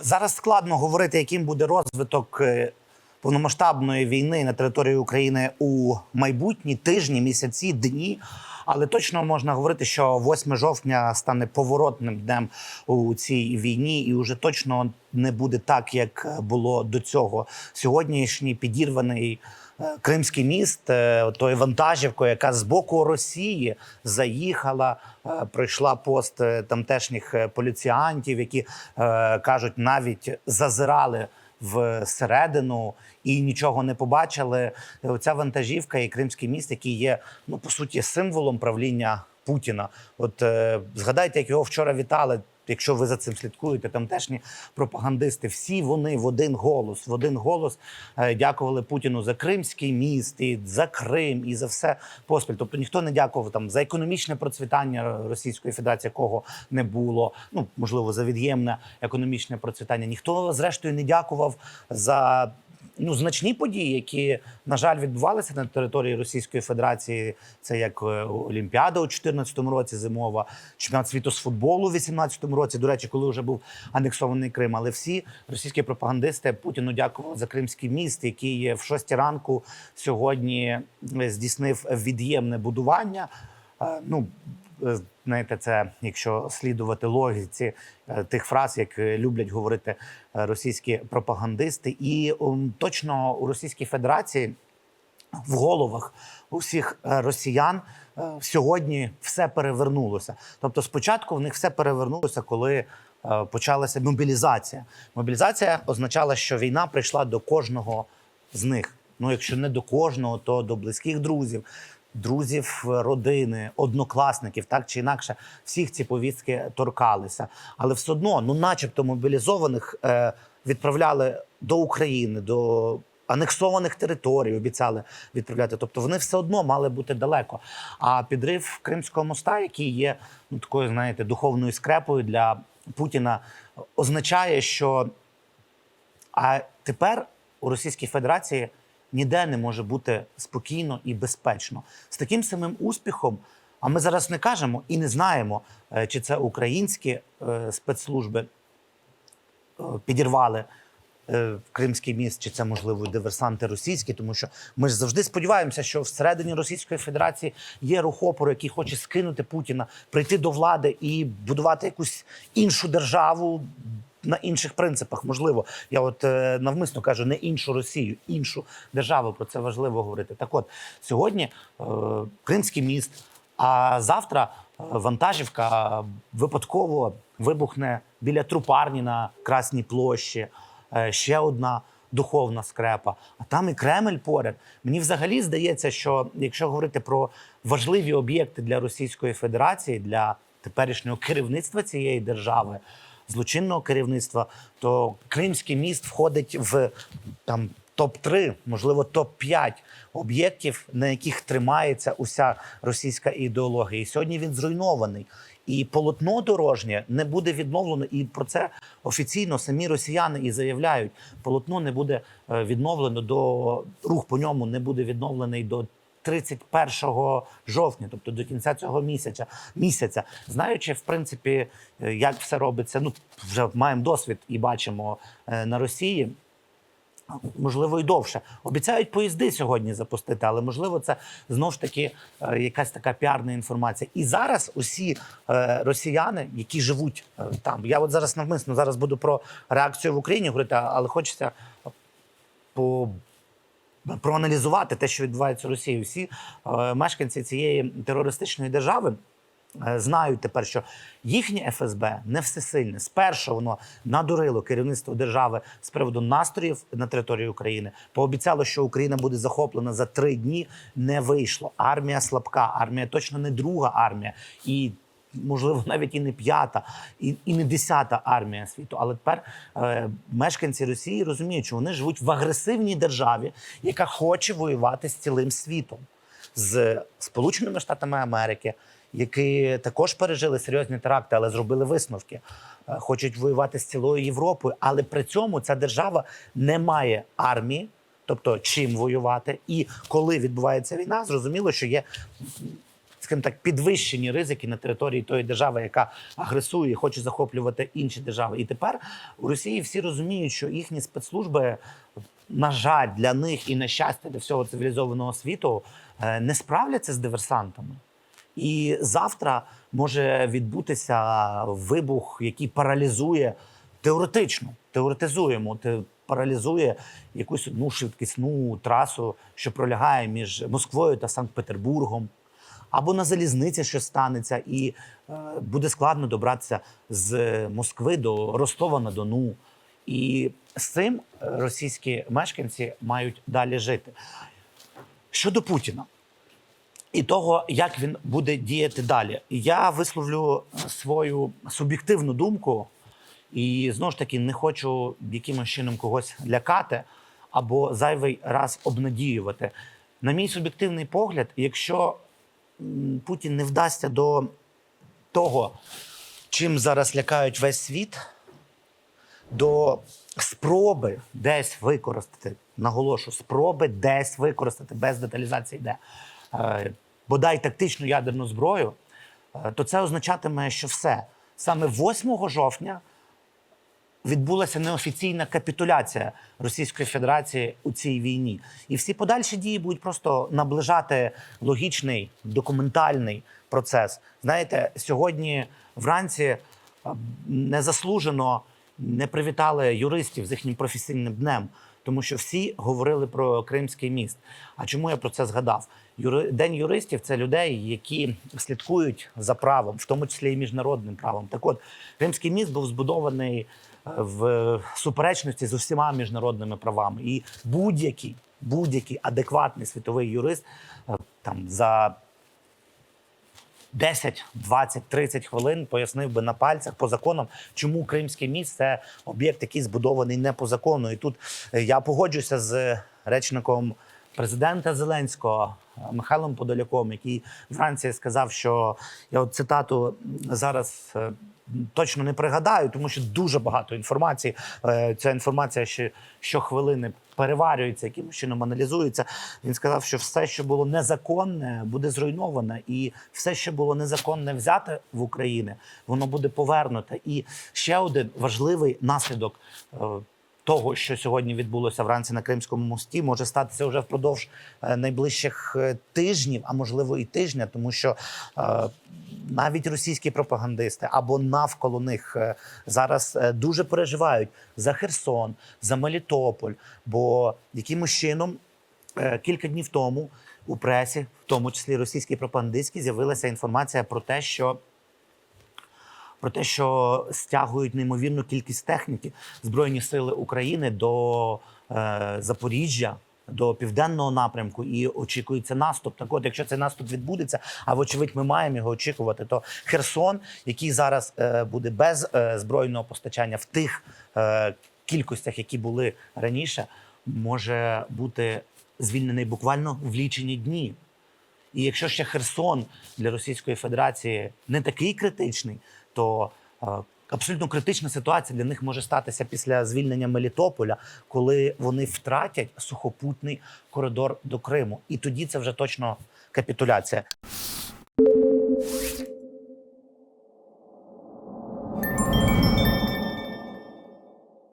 Зараз складно говорити, яким буде розвиток е, повномасштабної війни на території України у майбутні тижні, місяці, дні. Але точно можна говорити, що 8 жовтня стане поворотним днем у цій війні, і вже точно не буде так, як було до цього. Сьогоднішній підірваний е, Кримський міст, е, тою вантажівкою, яка з боку Росії заїхала, е, пройшла пост тамтешніх поліціантів, які кажуть, навіть зазирали всередину і нічого не побачили. Оця вантажівка і Кримський міст, який є ну по суті символом правління Путіна. От е, згадайте, як його вчора вітали. Якщо ви за цим слідкуєте, тамтешні пропагандисти, всі вони в один голос, в один голос е, дякували Путіну за Кримський міст, і за Крим, і за все поспіль. Тобто ніхто не дякував там за економічне процвітання Російської Федерації, якого не було. Ну можливо, за від'ємне економічне процвітання. Ніхто зрештою не дякував за. Ну, значні події, які на жаль відбувалися на території Російської Федерації, це як е, Олімпіада у 2014 році, зимова, чемпіонат світу з футболу у 2018 році. До речі, коли вже був анексований Крим. Але всі російські пропагандисти Путіну дякували за Кримський міст, який в 6 ранку сьогодні е, здійснив від'ємне будування. Е, Ну знаєте, це якщо слідувати логіці е, тих фраз, як е, люблять говорити е, російські пропагандисти, і точно у Російській Федерації в головах усіх росіян сьогодні все перевернулося. Тобто, спочатку в них все перевернулося, коли почалася мобілізація. Мобілізація означала, що війна прийшла до кожного з них. Ну, якщо не до кожного, то до близьких друзів, друзів е, родини, однокласників, так чи інакше, всіх ці повістки торкалися. Але все одно, ну, начебто, мобілізованих е, відправляли до України, до анексованих територій, обіцяли відправляти. Тобто вони все одно мали бути далеко. А підрив Кримського моста, який є ну, такою, знаєте, духовною скрепою для Путіна, означає, що а тепер у Російській Федерації ніде не може бути спокійно і безпечно. З таким самим успіхом. А ми зараз не кажемо і не знаємо, е, чи це українські е, спецслужби е, підірвали Кримський міст, чи це можливо диверсанти російські, тому що ми ж завжди сподіваємося, що всередині Російської Федерації є рух опору, який хоче скинути Путіна, прийти до влади і будувати якусь іншу державу. На інших принципах, можливо, я от е, навмисно кажу не іншу Росію, іншу державу. Про це важливо говорити. Так, от сьогодні е, Кримський міст, а завтра е, вантажівка випадково вибухне біля трупарні на Красній площі. Е, ще одна духовна скрепа. А там і Кремль поряд. Мені взагалі здається, що якщо говорити про важливі об'єкти для Російської Федерації, для теперішнього керівництва цієї держави, злочинного керівництва, то Кримський міст входить в там. Топ-3, можливо, топ-5 об'єктів, на яких тримається уся російська ідеологія. І сьогодні він зруйнований. І полотно дорожнє не буде відновлено. І про це офіційно самі росіяни і заявляють: полотно не буде е, відновлено до рух по ньому не буде відновлений до 31 жовтня, тобто до кінця цього місяця. Місяця, знаючи, в принципі, е, як все робиться. Ну вже маємо досвід і бачимо е, на Росії. Можливо, і довше. Обіцяють поїзди сьогодні запустити, але можливо, це знову ж таки е, якась така піарна інформація. І зараз усі росіяни, які живуть там, я от зараз навмисно зараз буду про реакцію в Україні говорити, але хочеться. Проаналізувати те, що відбувається в Росії. Всі е, мешканці цієї терористичної держави е, знають тепер, що їхнє ФСБ не всесильне. Спершу воно надурило керівництво держави з приводу настроїв на території України. Пообіцяло, що Україна буде захоплена за три дні. Не вийшло. Армія слабка, армія точно не друга армія. І Можливо, навіть і не п'ята, і, і не десята армія світу. Але тепер е, мешканці Росії розуміють, що вони живуть в агресивній державі, яка хоче воювати з цілим світом, з Сполученими Штатами Америки, які також пережили серйозні теракти, але зробили висновки. Е, Хочуть воювати з цілою Європою, але при цьому ця держава не має армії, тобто чим воювати. І коли відбувається війна, зрозуміло, що є скажімо так, підвищені ризики на території тої держави, яка агресує, хоче захоплювати інші держави. І тепер у Росії всі розуміють, що їхні спецслужби, на жаль, для них і на щастя для всього цивілізованого світу е, не справляться з диверсантами. І завтра може відбутися вибух, який паралізує теоретично, теоретизуємо, те паралізує якусь одну швидкісну трасу, що пролягає між Москвою та Санкт-Петербургом. Або на залізниці щось станеться, і е, буде складно добратися з Москви до Ростова на Дону. І з цим е, російські мешканці мають далі жити. Щодо Путіна і того, як він буде діяти далі, я висловлю е, свою суб'єктивну думку, і знову ж таки не хочу якимось чином когось лякати або зайвий раз обнадіювати. На мій суб'єктивний погляд, якщо Путін не вдасться до того, чим зараз лякають весь світ, до спроби десь використати, наголошу, спроби десь використати без деталізації, де е, бодай тактичну ядерну зброю, е, то це означатиме, що все. Саме 8 жовтня відбулася неофіційна капітуляція Російської Федерації у цій війні. І всі подальші дії будуть просто наближати логічний документальний процес. Знаєте, сьогодні вранці незаслужено не привітали юристів з їхнім професійним днем. Тому що всі говорили про Кримський міст. А чому я про це згадав? День юристів це людей, які слідкують за правом, в тому числі і міжнародним правом. Так от, Кримський міст був збудований е, в суперечності з усіма міжнародними правами. І будь-який, будь-який адекватний світовий юрист е, там за 10, 20, 30 хвилин пояснив би на пальцях по законам, чому Кримський міст це об'єкт, який збудований не по закону. І тут е, я погоджуюся з речником президента Зеленського е, Михайлом Подоляком, який вранці сказав, що я от цитату зараз. Точно не пригадаю, тому що дуже багато інформації. Е, Ця інформація ще щохвилини переварюється, якимось чином аналізується. Він сказав, що все, що було незаконне, буде зруйноване, і все, що було незаконне взяте в Україні, воно буде повернуте. І ще один важливий наслідок. е, Того, що сьогодні відбулося вранці на Кримському мості, може статися вже впродовж е, найближчих тижнів, а можливо і тижня, тому що навіть російські пропагандисти або навколо них е, зараз е, дуже переживають за Херсон, за Мелітополь. Бо якимось чином е, кілька днів тому у пресі, в тому числі російській пропагандистській, з'явилася інформація про те, що про те, що стягують неймовірну кількість техніки Збройні сили України до е, Запоріжжя. До південного напрямку і очікується наступ. Так, от, якщо цей наступ відбудеться, а вочевидь, ми маємо його очікувати, то Херсон, який зараз е, буде без е, збройного постачання в тих е, кількостях, які були раніше, може бути звільнений буквально в лічені дні. І якщо ще Херсон для Російської Федерації не такий критичний, то абсолютно критична ситуація для них може статися після звільнення Мелітополя, коли вони втратять сухопутний коридор до Криму. І тоді це вже точно капітуляція.